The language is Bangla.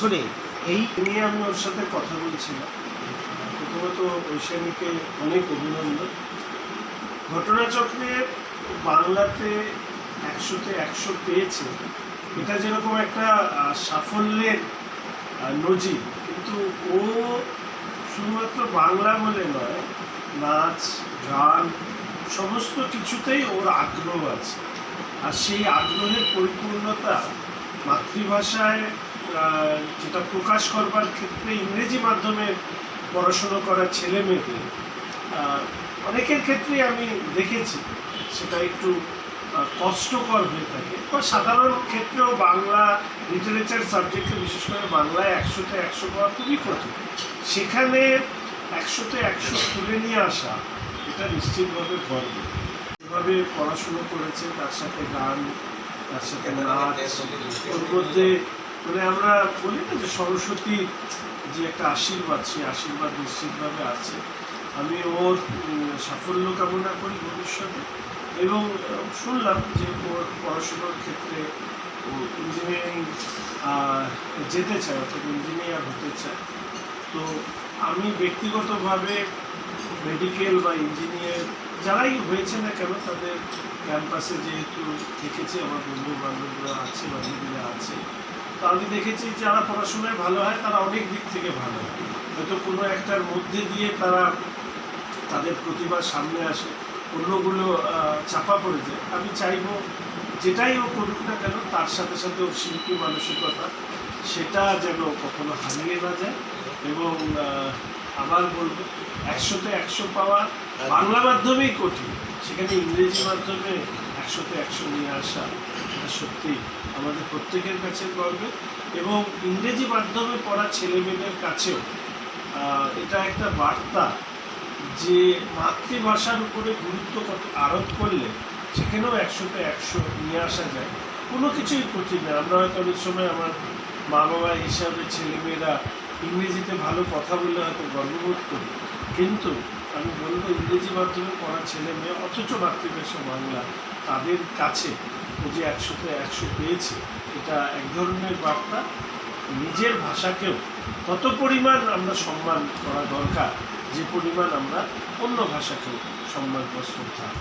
ধরে এই নিয়ে আমি ওর সাথে কথা বলছিলাম। প্রথমত ঐশানীকে অনেক অভিনন্দন। ঘটনাচক্রে বাংলাতে একশোতে একশো পেয়েছে। এটা যেরকম একটা সাফল্যের নজির, কিন্তু ও শুধুমাত্র বাংলা বলে নয়, নাচ, গান, সমস্ত কিছুতেই ওর আগ্রহ আছে। আর সেই আগ্রহের পরিপূর্ণতা মাতৃভাষায় যেটা প্রকাশ করবার ক্ষেত্রে ইংরেজি মাধ্যমে পড়াশুনো করা ছেলে মেয়েদের অনেকের ক্ষেত্রে আমি দেখেছি সেটা একটু কষ্টকর হয়ে থাকে। বা সাধারণ ক্ষেত্রেও বাংলা লিটারেচার সাবজেক্টে বিশেষ করে বাংলায় একশোতে একশো পাওয়া খুবই কঠিন। সেখানে একশোতে একশো তুলে নিয়ে আসা, এটা নিশ্চিতভাবে গর্ব। এভাবে পড়াশুনো করেছে, তার সাথে গান, তার সাথে নাচ, ওর মধ্যে মানে আমরা বলি না যে সরস্বতী যে একটা আশীর্বাদ সেই আশীর্বাদ নিশ্চিতভাবে আছে। আমি ওর সাফল্য কামনা করি ভবিষ্যতে এবং শুনলাম যে ওর পড়াশোনার ক্ষেত্রে ও ইঞ্জিনিয়ারিং যেতে চায় অর্থাৎ ইঞ্জিনিয়ার হতে চায়। তো আমি ব্যক্তিগতভাবে মেডিকেল বা ইঞ্জিনিয়ার যারাই হয়েছে না কেন, তাদের ক্যাম্পাসে যেহেতু দেখেছি আমার বন্ধু বান্ধবরা আছে বান্ধবীরা আছে তো আমি দেখেছি যারা পড়াশোনায় ভালো হয়, তারা অনেক দিক থেকে ভালো হয়। হয়তো কোনো একটার মধ্যে দিয়ে তারা তাদের প্রতিভা সামনে আসে, অন্যগুলো চাপা পড়ে যায়। আমি চাইব যেটাই ও করুক না কেন, তার সাথে সাথে ওর শিল্পী মানসিকতা, সেটা যেন কখনো হারিয়ে না যায় এবং আবার বলব, একশোতে একশো পাওয়া বাংলা মাধ্যমেই কঠিন। সেখানে ইংরেজি মাধ্যমে একশোতে একশো নিয়ে আসা সত্যি আমাদের প্রত্যেকের কাছে গর্বে। এবং ইংরেজি মাধ্যমে পড়া ছেলে মেয়েদের কাছেও এটা একটা বার্তা যে মাতৃভাষার উপরে গুরুত্ব কত আরোপ করলে সেখানেও একশোতে একশো নিয়ে আসা যায়। কোনো কিছুই কঠিন না। আমরা হয়তো অনেক সময় আমার মা বাবা হিসাবে ছেলেমেয়েরা ইংরেজিতে ভালো কথা বলে হয়তো গর্ববোধ করি। কিন্তু আমি বলব, ইংরেজি মাধ্যমে পড়া ছেলে মেয়ে অথচ মাতৃভাষা বাংলা তাদের কাছে ও যে একশোতে একশো পেয়েছে, এটা এক ধরনের বার্তা। নিজের ভাষাকেও তত পরিমাণ আমরা সম্মান করা দরকার, যে পরিমাণ আমরা অন্য ভাষাকেও সম্মান প্রস্তুত থাকব।